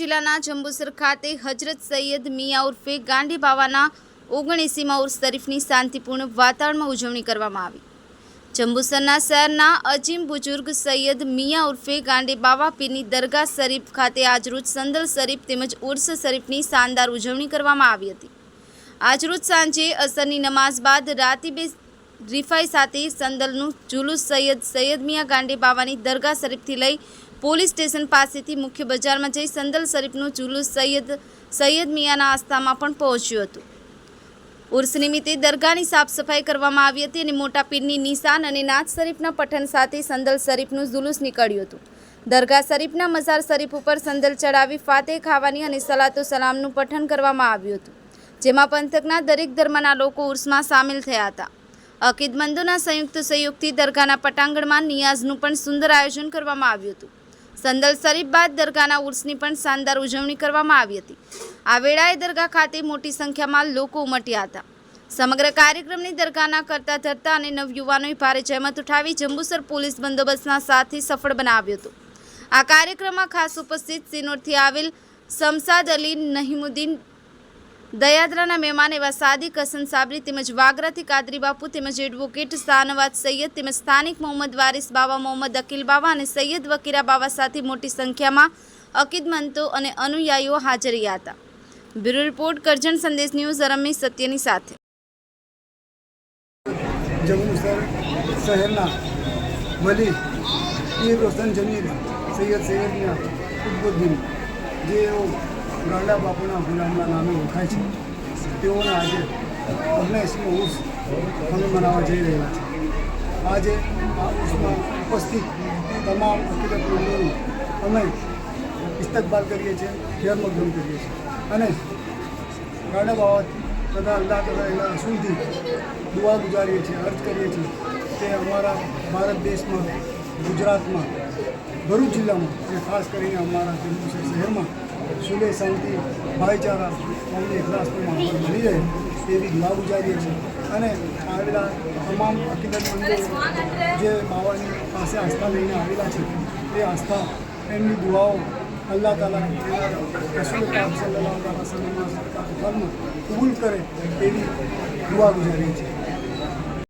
જિલ્લાના જંબુસર ખાતે હજરત સૈયદ મિયા ઉર્ફે ગાંધી બાવાના ઓગણીસીમાં ઉર્સ શરીફની શાંતિપૂર્ણ વાતાવરણમાં ઉજવણી કરવામાં આવી. જંબુસરના શહેરના અજીમ બુજુર્ગ સૈયદ મિયા ઉર્ફે ગાંડી બાવા પીરની દરગાહ શરીફ ખાતે આજરોજ સંદલ શરીફ તેમજ ઉર્સ શરીફની શાનદાર ઉજવણી કરવામાં આવી હતી. આજરોજ સાંજે અસરની નમાઝ બાદ રાતીબે રિફાઈ સાથે સંદલનું જુલુસ સૈયદ સૈયદ મિયા ગાંડી બાવાની દરગાહ શરીફથી લઈ પોલીસ સ્ટેશન પાસેથી મુખ્ય બજારમાં જઈ સંદલ શરીફનું જુલુસ સૈયદ સૈયદ મિયાના આસ્થામાં પણ પહોંચ્યું હતું. ઉર્સ નિમિત્તે દરગાહની સાફ સફાઈ કરવામાં આવી હતી અને મોટા પીરની નિશાન અને નાજ શરીફના પઠન સાથે સંદલ શરીફનું જુલુસ નીકળ્યું હતું. દરગાહ શરીફના મઝાર શરીફ ઉપર સંદલ ચડાવી ફાતે ખાવાની અને સલાતો સલામનું પઠન કરવામાં આવ્યું હતું, જેમાં પંથકના દરેક ધર્મના લોકો ઉર્સમાં સામેલ થયા હતા. અકીદમંદોના સંયુક્ત સહયોગથી દરગાહના પટાંગણમાં નિયાઝનું પણ સુંદર આયોજન કરવામાં આવ્યું હતું. સંદલ શરીફ બાદ દરગાહના ઉર્સની પણ શાનદાર ઉજવણી કરવામાં આવી હતી. આ વેળાએ દરગાહ ખાતે મોટી સંખ્યામાં લોકો ઉમટ્યા હતા. સમગ્ર કાર્યક્રમની દરગાહના કરતા ધરતા અને નવયુવાનોએ ભારે જહેમત ઉઠાવી જંબુસર પોલીસ બંદોબસ્તના સાથે સફળ બનાવ્યો હતો. આ કાર્યક્રમમાં ખાસ ઉપસ્થિત સિનોરથી આવેલ શમસાદ અલી નહીમુદ્દીન દયાદરાના મહેમાન એવા સાદિક, હસન સાબરી તેમજ વાગરાથી કાદરી બાપુ તેમજ એડવોકેટ શાહનવાજ સૈયદ તેમજ સ્થાનિક મોહમ્મદ વારિસ બાવા, મોહમ્મદ અકીલ બાવા અને સૈયદ વકીરા બાવા સાથે મોટી સંખ્યામાં અકીદમંતો અને અનુયાયીઓ હાજર રહ્યા હતા. બ્યુરો રિપોર્ટ, કરજણ સંદેશ ન્યૂઝ રમેશ સત્યની સાથે. જેઓ ગાંડા બાપુના ગુલામના નામે ઓળખાય છે. તેઓને આજે ઓગણએંસીનો ઉર્સ અમે મનાવવા જઈ રહ્યા છે. આજે આ ઉર્સમાં ઉપસ્થિત તમામ હકીકત મંદોનું અમે ઇસ્તકબાલ કરીએ છીએ ખેરમકદમ કરીએ છીએ. અને ગાંડા બાબત તથા અલ્લાહ તથા એના રસૂલથી દુઆ ગુજારીએ છીએ, અર્થ કરીએ છીએ તે અમારા ભારત દેશમાં, ગુજરાતમાં, ભરૂચ જિલ્લામાં અને ખાસ કરીને અમારા જમ્મુ શહેરમાં સુલે શાંતિ, ભાઈચારા કોમી એકલાસનો માહોલ બની રહે તેવી દુઆ ગુજારીએ છીએ. અને આવેલા તમામ અકીદતમંદો જે બાવાની પાસે આસ્થા લઈને આવેલા છે, તે આસ્થા એમની દુઆઓ અલ્લાહ તાલા એના કામ પાક સલ્લલ્લાહુ કબૂલ કરે તેવી દુઆ ગુજારીએ છીએ.